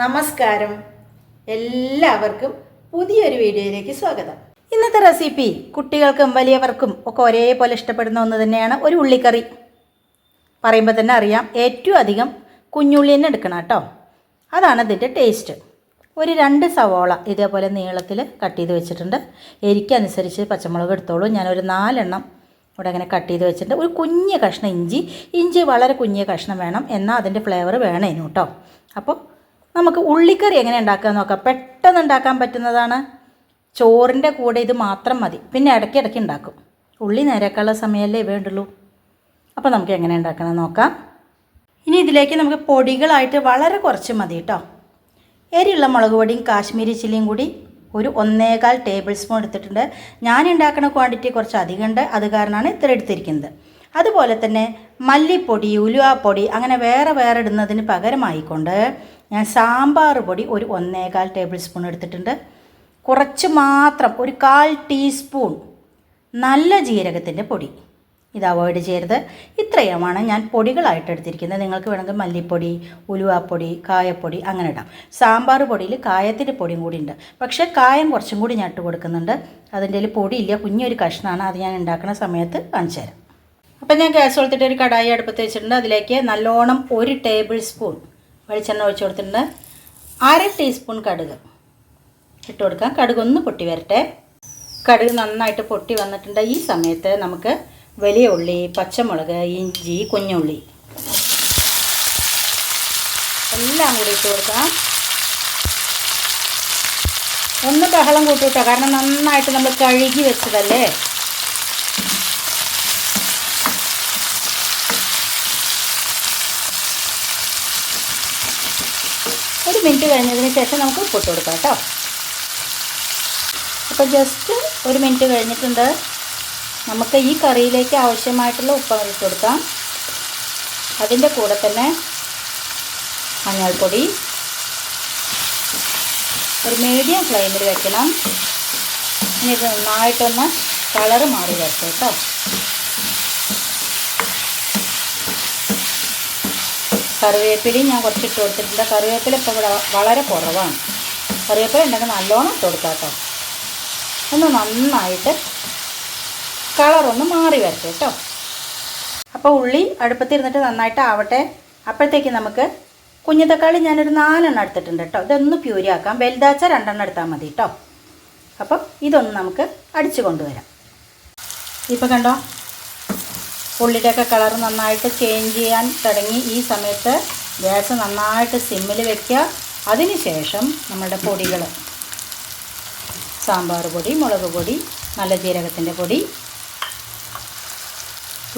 നമസ്കാരം. എല്ലാവർക്കും പുതിയൊരു വീഡിയോയിലേക്ക് സ്വാഗതം. ഇന്നത്തെ റെസിപ്പി കുട്ടികൾക്കും വലിയവർക്കും ഒക്കെ ഒരേപോലെ ഇഷ്ടപ്പെടുന്ന ഒന്ന് തന്നെയാണ് ഒരു ഉള്ളിക്കറി. പറയുമ്പോൾ തന്നെ അറിയാം ഏറ്റവും അധികം കുഞ്ഞുള്ളി തന്നെ എടുക്കണം കേട്ടോ. അതാണ് ഇതിന്റെ ടേസ്റ്റ് ഒരു രണ്ട് സവോള ഇതേപോലെ നീളത്തിൽ കട്ട് ചെയ്ത് വെച്ചിട്ടുണ്ട്. എരിക്കനുസരിച്ച് പച്ചമുളക് എടുത്തോളൂ. ഞാനൊരു നാലെണ്ണം ഇവിടെ അങ്ങനെ കട്ട് ചെയ്ത് വെച്ചിട്ടുണ്ട്. ഒരു കുഞ്ഞ് കഷ്ണം ഇഞ്ചി. ഇഞ്ചി വളരെ കുഞ്ഞ് കഷ്ണം വേണം. എന്നാൽ അതിന്റെ ഫ്ലേവർ വേണേനു കേട്ടോ. അപ്പോൾ നമുക്ക് ഉള്ളിക്കറി എങ്ങനെ ഉണ്ടാക്കാൻ നോക്കാം. പെട്ടെന്ന് ഉണ്ടാക്കാൻ പറ്റുന്നതാണ് ചോറിന്റെ കൂടെ ഇത് മാത്രം മതി. പിന്നെ ഇടയ്ക്കിടയ്ക്ക് ഉണ്ടാക്കും. ഉള്ളി നേരേക്കാനുള്ള സമയമല്ലേ വേണ്ടുള്ളൂ. അപ്പോൾ നമുക്ക് എങ്ങനെ ഉണ്ടാക്കണം നോക്കാം. ഇനി ഇതിലേക്ക് നമുക്ക് പൊടികളായിട്ട് വളരെ കുറച്ച് മതി കേട്ടോ. എരിയുള്ള മുളക് പൊടിയും കാശ്മീരി ചില്ലിയും കൂടി ഒരു ഒന്നേകാൽ ടേബിൾ സ്പൂൺ എടുത്തിട്ടുണ്ട്. ഞാൻ ഉണ്ടാക്കുന്ന ക്വാണ്ടിറ്റി കുറച്ച് അധികം ഉണ്ട് അത് കാരണമാണ് ഇത്ര എടുത്തിരിക്കുന്നത്. അതുപോലെ തന്നെ മല്ലിപ്പൊടി ഉലുവാപ്പൊടി അങ്ങനെ വേറെ വേറെ ഇടുന്നതിന് പകരമായിക്കൊണ്ട് ഞാൻ സാമ്പാർ പൊടി ഒരു ഒന്നേകാൽ ടേബിൾ സ്പൂൺ എടുത്തിട്ടുണ്ട്. കുറച്ച് മാത്രം ഒരു കാൽ ടീസ്പൂൺ നല്ല ജീരകത്തിന്റെ പൊടി. ഇത് അവോയ്ഡ് ചെയ്യരുത്. ഇത്രയുമാണ് ഞാൻ പൊടികളായിട്ട് എടുത്തിരിക്കുന്നത്. നിങ്ങൾക്ക് വേണമെങ്കിൽ മല്ലിപ്പൊടി ഉലുവാപ്പൊടി കായപ്പൊടി അങ്ങനെ ഇടാം. സാമ്പാർ പൊടിയിൽ കായത്തിന്റെ പൊടിയും കൂടി ഉണ്ട്. പക്ഷേ കായം കുറച്ചും കൂടി ഞാൻ ഇട്ട് കൊടുക്കുന്നുണ്ട്. അതിന്റെ പൊടിയില്ല. കുഞ്ഞൊരു കഷ്ണമാണ്. അത് ഞാൻ ഉണ്ടാക്കുന്ന സമയത്ത് കാണിച്ചു തരാം. അപ്പം ഞാൻ ഗ്യാസ് കൊടുത്തിട്ട് ഒരു കടായി അടുപ്പത്ത് വെച്ചിട്ടുണ്ട്. അതിലേക്ക് നല്ലോണം ഒരു ടേബിൾ സ്പൂൺ വെളിച്ചെണ്ണ ഒഴിച്ച് കൊടുത്തിട്ടുണ്ട്. അര ടീസ്പൂൺ കടുക് ഇട്ട് കൊടുക്കാം. കടുക് ഒന്ന് പൊട്ടി വരട്ടെ. കടുക് നന്നായിട്ട് പൊട്ടി വന്നിട്ടുണ്ട്. ഈ സമയത്ത് നമുക്ക് വലിയ ഉള്ളി പച്ചമുളക് ഇഞ്ചി കുഞ്ഞുള്ളി എല്ലാം കൂടി ഇട്ട് കൊടുക്കാം. ഒന്ന് ബഹളം കൂട്ടിട്ടോ കാരണം നന്നായിട്ട് നമ്മൾ കഴുകി വെച്ചതല്ലേ? ഒരു മിനിറ്റ് കഴിഞ്ഞതിന് ശേഷം നമുക്ക് പൊട്ട് കൊടുക്കാം കേട്ടോ. അപ്പോൾ ജസ്റ്റ് ഒരു മിനിറ്റ് കഴിഞ്ഞിട്ടുണ്ട്. നമുക്ക് ഈ കറിയിലേക്ക് ആവശ്യമായിട്ടുള്ള ഉപ്പ് ഇട്ട് കൊടുക്കാം. അതിന്റെ കൂടെ തന്നെ മഞ്ഞൾപ്പൊടി. ഒരു മീഡിയം ഫ്ലെയിമിൽ വെക്കണം. ഇനി ഇത് നന്നായിട്ടൊന്ന് കളറ് മാറി വരട്ടെ കേട്ടോ. കറിവേപ്പിലയും ഞാൻ കുറച്ച് ഇട്ട് കൊടുത്തിട്ടുണ്ട്. കറിവേപ്പില ഇപ്പോൾ ഇവിടെ വളരെ കുറവാണ്. കറിവേപ്പില ഉണ്ടെങ്കിൽ നല്ലോണം ഇട്ട് കൊടുക്കാം കേട്ടോ. ഒന്ന് നന്നായിട്ട് കളറൊന്ന് മാറി വരട്ടെ കേട്ടോ. അപ്പോൾ ഉള്ളി അടുപ്പത്തിരുന്നിട്ട് നന്നായിട്ട് ആവട്ടെ. അപ്പോഴത്തേക്ക് നമുക്ക് കുഞ്ഞു തക്കാളി ഞാനൊരു നാലെണ്ണം എടുത്തിട്ടുണ്ട് കേട്ടോ. ഇതൊന്ന് പ്യൂരി ആക്കാം വലുതാച്ച രണ്ടെണ്ണം എടുത്താൽ മതി കേട്ടോ. അപ്പം ഇതൊന്ന് നമുക്ക് അടിച്ചു കൊണ്ടുവരാം. ഇപ്പോൾ കണ്ടോ? ഉള്ളിയുടെയൊക്കെ കളർ നന്നായിട്ട് ചേഞ്ച് ചെയ്യാൻ തുടങ്ങി. ഈ സമയത്ത് ഗ്യാസ് നന്നായിട്ട് സിമ്മിൽ വെക്കുക. അതിന് ശേഷം നമ്മളുടെ പൊടികൾ സാമ്പാർ പൊടി മുളക് പൊടി നല്ല ജീരകത്തിന്റെ പൊടി.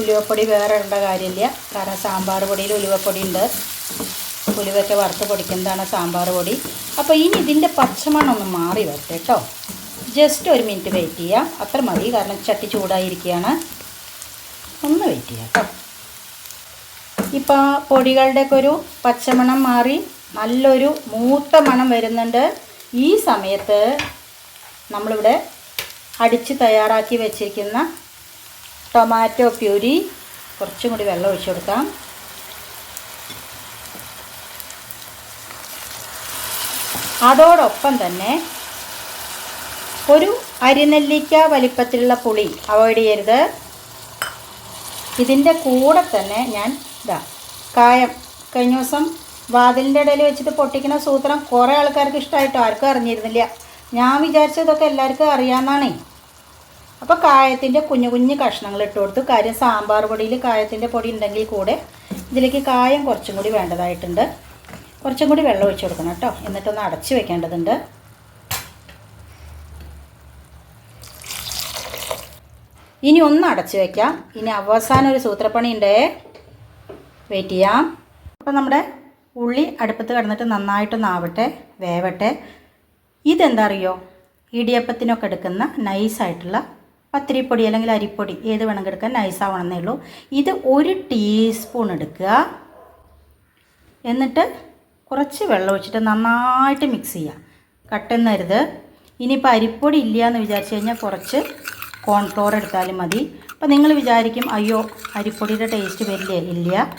ഉലുവപ്പൊടി വേറെ ഇടേണ്ട കാര്യമില്ല. കാരണം സാമ്പാർ പൊടിയിൽ ഉലുവപ്പൊടി ഉണ്ട്. ഉലുവൊക്കെ വറുത്ത് പൊടിക്കുന്നതാണ് സാമ്പാർ പൊടി. അപ്പോൾ ഇനി ഇതിന്റെ പച്ചമണ്ണൊന്ന് മാറി വരട്ടെ കേട്ടോ. ജസ്റ്റ് ഒരു മിനിറ്റ് വെയിറ്റ് ചെയ്യാം അത്ര മതി. കാരണം ചട്ടി ചൂടായിരിക്കുകയാണ്. ഒന്ന് വെയിറ്റ് ചെയ്യാം കേട്ടോ ഇപ്പോൾ പൊടികളുടെയൊക്കെ ഒരു പച്ചമണം മാറി നല്ലൊരു മൂത്ത മണം വരുന്നുണ്ട്. ഈ സമയത്ത് നമ്മളിവിടെ അടിച്ച് തയ്യാറാക്കി വെച്ചിരിക്കുന്ന ടൊമാറ്റോ പ്യൂരി കുറച്ചും കൂടി വെള്ളം ഒഴിച്ചു കൊടുക്കാം. അതോടൊപ്പം തന്നെ ഒരു അരിനെല്ലിക്ക വലിപ്പത്തിലുള്ള പുളി അവോയ്ഡ് ചെയ്യരുത്. ഇതിന്റെ കൂടെ തന്നെ ഞാൻ ഇതാ കായം. കഴിഞ്ഞ ദിവസം വാതിലിന്റെ ഇടയിൽ വെച്ചിട്ട് പൊട്ടിക്കുന്ന സൂത്രം കുറേ ആൾക്കാർക്ക് ഇഷ്ടമായിട്ടോ ആർക്കും അറിഞ്ഞിരുന്നില്ല. ഞാൻ വിചാരിച്ചതൊക്കെ എല്ലാവർക്കും അറിയാമെന്നാണേ അപ്പോൾ കായത്തിന്റെ കുഞ്ഞു കുഞ്ഞു കഷ്ണങ്ങൾ ഇട്ട് കൊടുത്തു. കാര്യം സാമ്പാർ പൊടിയിൽ കായത്തിന്റെ പൊടി ഉണ്ടെങ്കിൽ കൂടെ ഇതിലേക്ക് കായം കുറച്ചും കൂടി വേണ്ടതായിട്ടുണ്ട്. കുറച്ചും കൂടി വെള്ളം ഒഴിച്ചു കൊടുക്കണം കേട്ടോ. എന്നിട്ടൊന്ന് അടച്ചു വെക്കേണ്ടതുണ്ട്. ഇനി ഒന്ന് അടച്ചു വയ്ക്കാം ഇനി അവസാനം ഒരു സൂത്രപ്പണി ഉണ്ടേ വെയിറ്റ് ചെയ്യാം. അപ്പോൾ നമ്മുടെ ഉള്ളി അടുപ്പത്ത് കിടന്നിട്ട് നന്നായിട്ടൊന്ന് ആവട്ടെ വേവട്ടെ. ഇതെന്താ അറിയോ ഇടിയപ്പത്തിനൊക്കെ എടുക്കുന്ന നൈസായിട്ടുള്ള പത്തിരിപ്പൊടി അല്ലെങ്കിൽ അരിപ്പൊടി ഏത് വേണമെങ്കിൽ എടുക്കാൻ നൈസാവണമെന്നേ ഉള്ളൂ. ഇത് ഒരു ടീസ്പൂൺ എടുക്കുക. എന്നിട്ട് കുറച്ച് വെള്ളം ഒഴിച്ചിട്ട് നന്നായിട്ട് മിക്സ് ചെയ്യുക കട്ടെന്നരുത് ഇനിയിപ്പോൾ അരിപ്പൊടി ഇല്ല എന്ന് വിചാരിച്ചു കഴിഞ്ഞാൽ കുറച്ച് കോൺഫ്ലോർ എടുത്താലും മതി. അപ്പം നിങ്ങൾ വിചാരിക്കും അയ്യോ അരിപ്പൊടിയുടെ ടേസ്റ്റ് വരില്ലേ? ഇല്ല.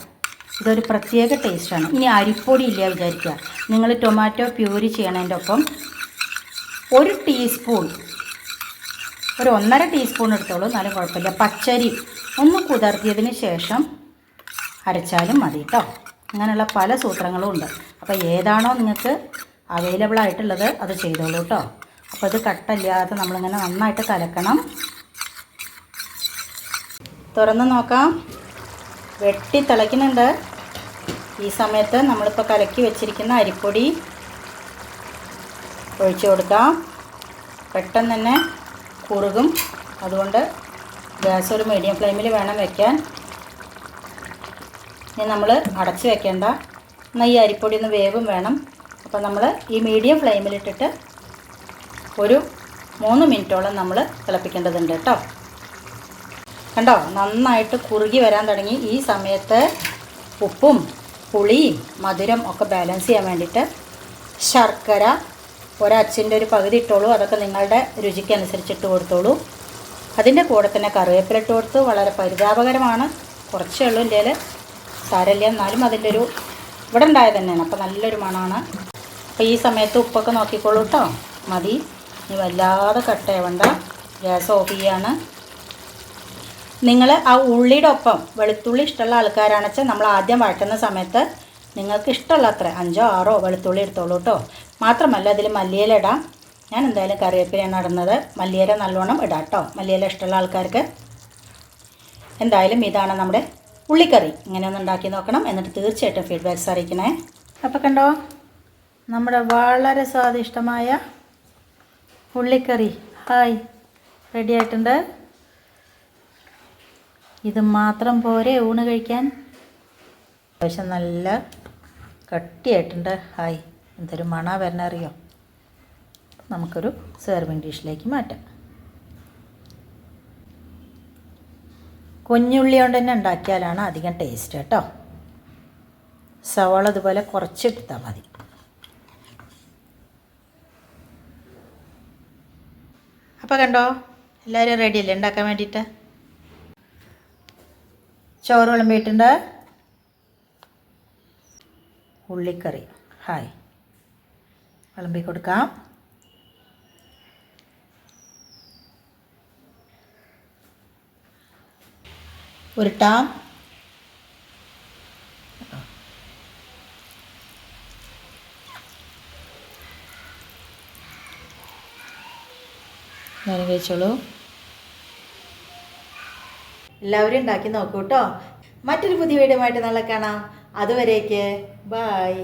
ഇതൊരു പ്രത്യേക ടേസ്റ്റാണ് ഇനി അരിപ്പൊടി ഇല്ല വിചാരിക്കുക. നിങ്ങൾ ടൊമാറ്റോ പ്യൂരി ചെയ്യണതിന്റെ ഒപ്പം ഒരു ടീസ്പൂൺ ഒരു ഒന്നര ടീസ്പൂൺ എടുത്തോളൂ എന്നാലും കുഴപ്പമില്ല. പച്ചരി ഒന്ന് കുതിർത്തിയതിന് ശേഷം അരച്ചാലും മതി കേട്ടോ അങ്ങനെയുള്ള പല സൂത്രങ്ങളും ഉണ്ട്. അപ്പോൾ ഏതാണോ നിങ്ങൾക്ക് അവൈലബിൾ ആയിട്ടുള്ളത് അത് ചെയ്തോളൂ കേട്ടോ അപ്പോൾ ഇത് കട്ടല്ലാതെ നമ്മളിങ്ങനെ നന്നായിട്ട് കലക്കണം. തുറന്ന് നോക്കാം. വെട്ടി തിളയ്ക്കുന്നുണ്ട്. ഈ സമയത്ത് നമ്മളിപ്പോൾ കലക്കി വെച്ചിരിക്കുന്ന അരിപ്പൊടി ഒഴിച്ചു കൊടുക്കാം. പെട്ടെന്ന് തന്നെ കുറുകും. അതുകൊണ്ട് ഗ്യാസ് ഒരു മീഡിയം ഫ്ലെയിമിൽ വേണം വെക്കാൻ. ഇനി നമ്മൾ അടച്ചു വെക്കേണ്ട. എന്നാൽ ഈ അരിപ്പൊടി ഒന്ന് വേവും വേണം. അപ്പോൾ നമ്മൾ ഈ മീഡിയം ഫ്ലെയിമിലിട്ടിട്ട് ഒരു മൂന്ന് മിനിറ്റോളം നമ്മൾ തിളപ്പിക്കേണ്ടതുണ്ട് കേട്ടോ. കണ്ടോ? നന്നായിട്ട് കുറുകി വരാൻ തുടങ്ങി. ഈ സമയത്ത് ഉപ്പും പുളിയും മധുരം ഒക്കെ ബാലൻസ് ചെയ്യാൻ വേണ്ടിയിട്ട് ശർക്കര ഒരച്ചിന്റെ ഒരു പകുതി ഇട്ടോളൂ. അതൊക്കെ നിങ്ങളുടെ രുചിക്കനുസരിച്ച് ഇട്ട് കൊടുത്തോളൂ. അതിന്റെ കൂടെ തന്നെ കറിവേപ്പില ഇട്ട് കൊടുത്ത് വളരെ പരിതാപകരമാണ്. കുറച്ചേ ഉള്ളൂ എന്റെ സാരമില്ല. എന്നാലും അതിന്റെ ഒരു ഇവിടെ ഉണ്ടായത് തന്നെയാണ്. അപ്പോൾ നല്ലൊരു മണമാണ്. അപ്പോൾ ഈ സമയത്ത് ഉപ്പൊക്കെ നോക്കിക്കോളൂ കേട്ടോ. മതി. ഇനി വല്ലാതെ കട്ടയവണ്ട ഗ്യാസ് ഓഫ് ചെയ്യാണ്. നിങ്ങൾ ആ ഉള്ളിയുടെ ഒപ്പം വെളുത്തുള്ളി ഇഷ്ടമുള്ള ആൾക്കാരാണെന്ന് വെച്ചാൽ നമ്മൾ ആദ്യം വഴറ്റുന്ന സമയത്ത് നിങ്ങൾക്ക് ഇഷ്ടമുള്ള അത്ര അഞ്ചോ ആറോ വെളുത്തുള്ളി എടുത്തോളൂ കേട്ടോ മാത്രമല്ല അതിൽ മല്ലിയില ഇടാം. ഞാൻ എന്തായാലും കറിവേപ്പിലയാണ് ഇടുന്നത്. മല്ലിയില നല്ലോണം ഇടാം കേട്ടോ മല്ലിയില ഇഷ്ടമുള്ള ആൾക്കാർക്ക്. എന്തായാലും ഇതാണ് നമ്മുടെ ഉള്ളിക്കറി. ഇങ്ങനെ ഒന്ന് ഉണ്ടാക്കി നോക്കണം. എന്നിട്ട് തീർച്ചയായിട്ടും ഫീഡ്ബാക്ക്സ് അറിയിക്കണേ. അപ്പോൾ കണ്ടോ? നമ്മുടെ വളരെ സ്വാദിഷ്ടമായ ഉള്ളിക്കറി. ഹായ്. റെഡി ആയിട്ടുണ്ട്. ഇത് മാത്രം പോരെ ഊണ് കഴിക്കാൻ? അത്യാവശ്യം നല്ല കട്ടിയായിട്ടുണ്ട്. ഹായ് എന്തൊരു മണ വരണറിയോ? നമുക്കൊരു സെർവിങ് ഡിഷിലേക്ക് മാറ്റാം. കുഞ്ഞുള്ളി കൊണ്ട് തന്നെ ഉണ്ടാക്കിയാലാണ് അധികം ടേസ്റ്റ് കേട്ടോ. സവാള ഇതുപോലെ കുറച്ചെടുത്താൽ മതി. അപ്പോൾ കണ്ടോ എല്ലാവരും റെഡിയല്ലേ ഉണ്ടാക്കാൻ വേണ്ടിയിട്ട്? ചോറ് വിളമ്പിയിട്ടുണ്ട് ഉള്ളിക്കറി. ഹായ്. വിളമ്പി കൊടുക്കാം. ഉരുട്ടാം. കഴിച്ചോളൂ. എല്ലാവരും ഉണ്ടാക്കി നോക്കൂ കേട്ടോ മറ്റൊരു പുതിയ വീഡിയോ ആയിട്ട് നാളെ കാണാം. അതുവരേക്ക് ബായ്